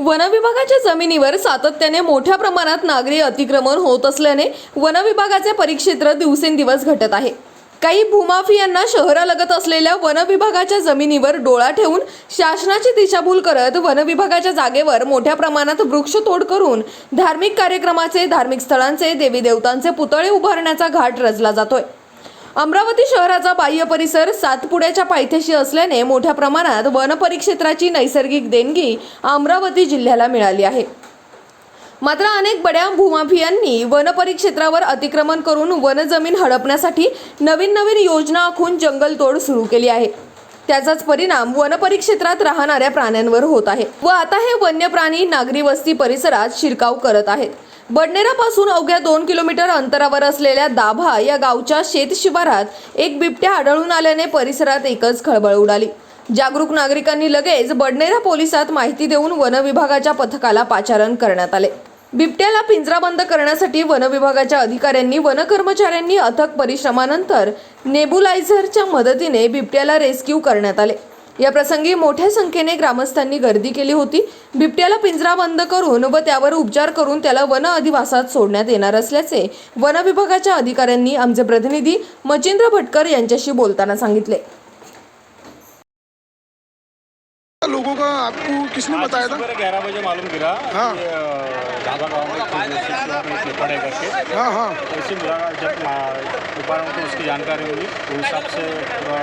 वनविभागाच्या जमिनीवर सातत्याने मोठ्या प्रमाणात नागरी अतिक्रमण होत असल्याने वनविभागाचे परिक्षेत्र दिवसेंदिवस घटत आहे. काही भूमाफियांना शहरालगत असलेल्या वनविभागाच्या जमिनीवर डोळा ठेवून शासनाची दिशाभूल करत वनविभागाच्या जागेवर मोठ्या प्रमाणात वृक्षतोड करून धार्मिक कार्यक्रमाचे धार्मिक स्थळांचे देवी देवतांचे पुतळे उभारण्याचा घाट रचला जातोय. अमरावती शहराचा बाह्य परिसर सातपुड्याच्या पायथ्याशी असल्याने मोठ्या प्रमाणात वन परिक्षेत्राची नैसर्गिक देणगी अमरावती जिल्ह्याला मिळाली आहे. मात्र अनेक बड्या भूमाफियांनी वनपरिक्षेत्रावर अतिक्रमण करून वनजमीन हडपण्यासाठी नवीन नवीन योजना आखून जंगलतोड सुरू केली आहे. त्याचाच परिणाम वनपरिक्षेत्रात राहणाऱ्या प्राण्यांवर होत आहे व आता हे वन्य प्राणी नागरी वस्ती परिसरात शिरकाव करत आहेत. बडनेरापासून अवघ्या दोन किलोमीटर अंतरावर असलेल्या दाभा या गावच्या शेत शिवारात एक बिबट्या आढळून आल्याने परिसरात एकच खळबळ उडाली. जागरूक नागरिकांनी लगेच बडनेरा पोलिसात माहिती देऊन वन विभागाच्या पथकाला पाचारण करण्यात आले. बिबट्याला पिंजराबंद करण्यासाठी वनविभागाच्या अधिकाऱ्यांनी वनकर्मचाऱ्यांनी अथक परिश्रमानंतर नेबुलायझरच्या मदतीने बिबट्याला रेस्क्यू करण्यात आले. या प्रसंगी मोठ्या संख्येने ग्रामस्थांनी गर्दी केली होती. बिबट्याला पिंजराबंद करून व त्यावर उपचार करून त्याला वन अधिवासात सोडण्यात येणार असल्याचे वन विभागाच्या अधिकाऱ्यांनी आमचे प्रतिनिधी मचिंद्र भटकर यांच्याशी बोलताना सांगितले. लोगों का आपको किसने बताया था? ग्यारह बजे मालूम गिरा हाँ। ढाबा गाँव में पेपर है करके हाँ हाँ। उसी मिला जब दोपहर में उसकी जानकारी मिली। उस हिसाब से पूरा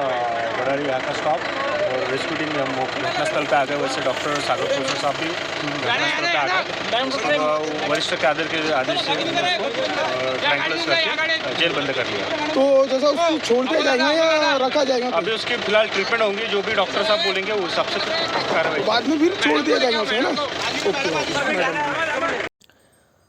बड़ारी यहाँ का स्टॉप रेस्क्यू टीम हम घटनास्थल पे आ गए वैसे डॉक्टर सागर प्रोफेसर साहब भी घटनास्थल पे आ गए। वरिष्ठ के आदेश के आदेश से ट्रैंकुलस करके जेल बंद कर लिया तो जैसा उसको छोड़ दिया जाएगा या रखा जाएगा अभी उसकी फ़िलहाल ट्रीटमेंट होंगी जो भी डॉक्टर साहब बोलेंगे उस हिसाब से कार्रवाई बाद में फिर छोड़ दिया जाएगा उसे है ना? Okay okay madam